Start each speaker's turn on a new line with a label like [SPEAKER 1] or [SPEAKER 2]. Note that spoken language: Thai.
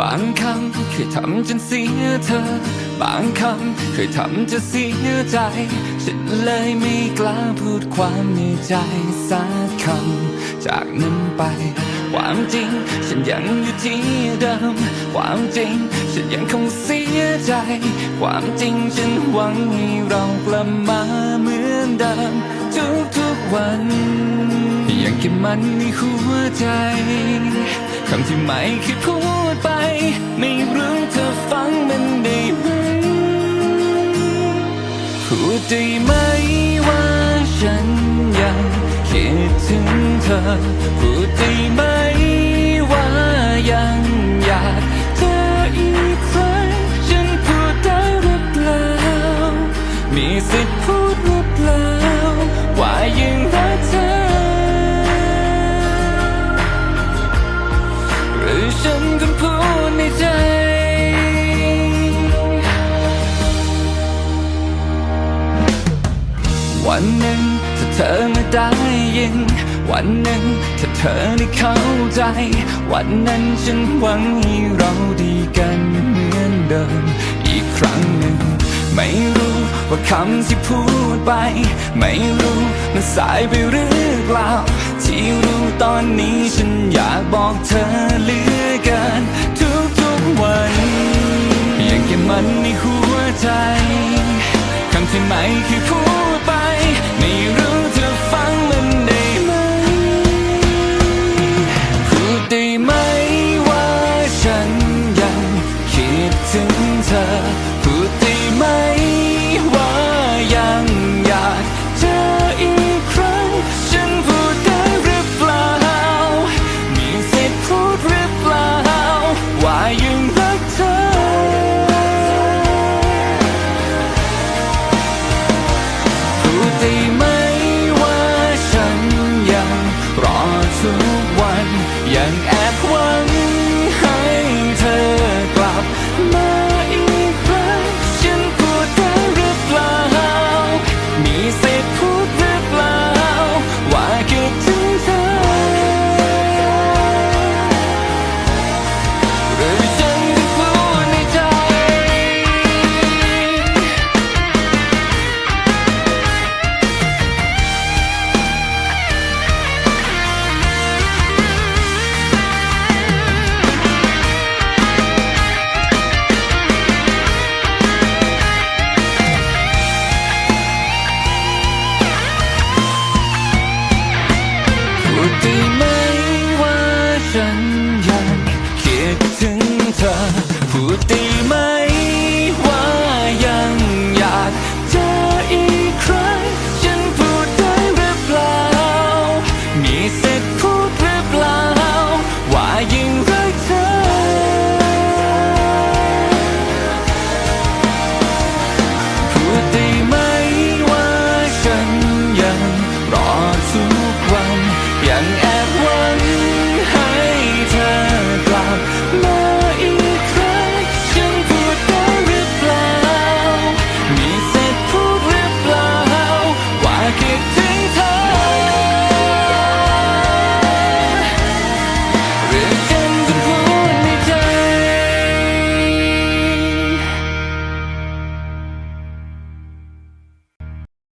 [SPEAKER 1] บางคำเคยทำจนเสียเธอ บางคำเคยทำจะเสียใจ ฉันเลยไม่กล้าพูดความในใจสักคำ จากนั้นไป ความจริงฉันยังอยู่ที่เดิม ความจริงฉันยังคงเสียใจ ความจริงฉันหวังให้เรากลับมาเหมือนเดิม ทุกๆวัน ยังเก็บมันในหัวใจ คำที่ไม่เคยพูดไป ไม่รู้เธอฟังมันได้ไหมพูดได้ไหมว่าฉันยังคิดถึงเธอ พูดได้ไหมว่ายังอยากเจออีกครั้งฉันพูดได้หรือเปล่ามีสิทธิ เธอไม่ได้ยิน วันหนึ่งถ้าเธอได้เข้าใจ วันนั้นฉันหวังให้เราดีกันเหมือนเดิม อีกครั้งหนึ่ง ไม่รู้ว่าคำที่พูดไป ไม่รู้มันสายไปหรือเปล่า ที่รู้ตอนนี้ฉันอยากบอกเธอเหลือเกินทุกๆวันยังเก็บมันในหัวใจคำที่ไม่เคย วันยังแอบหวัง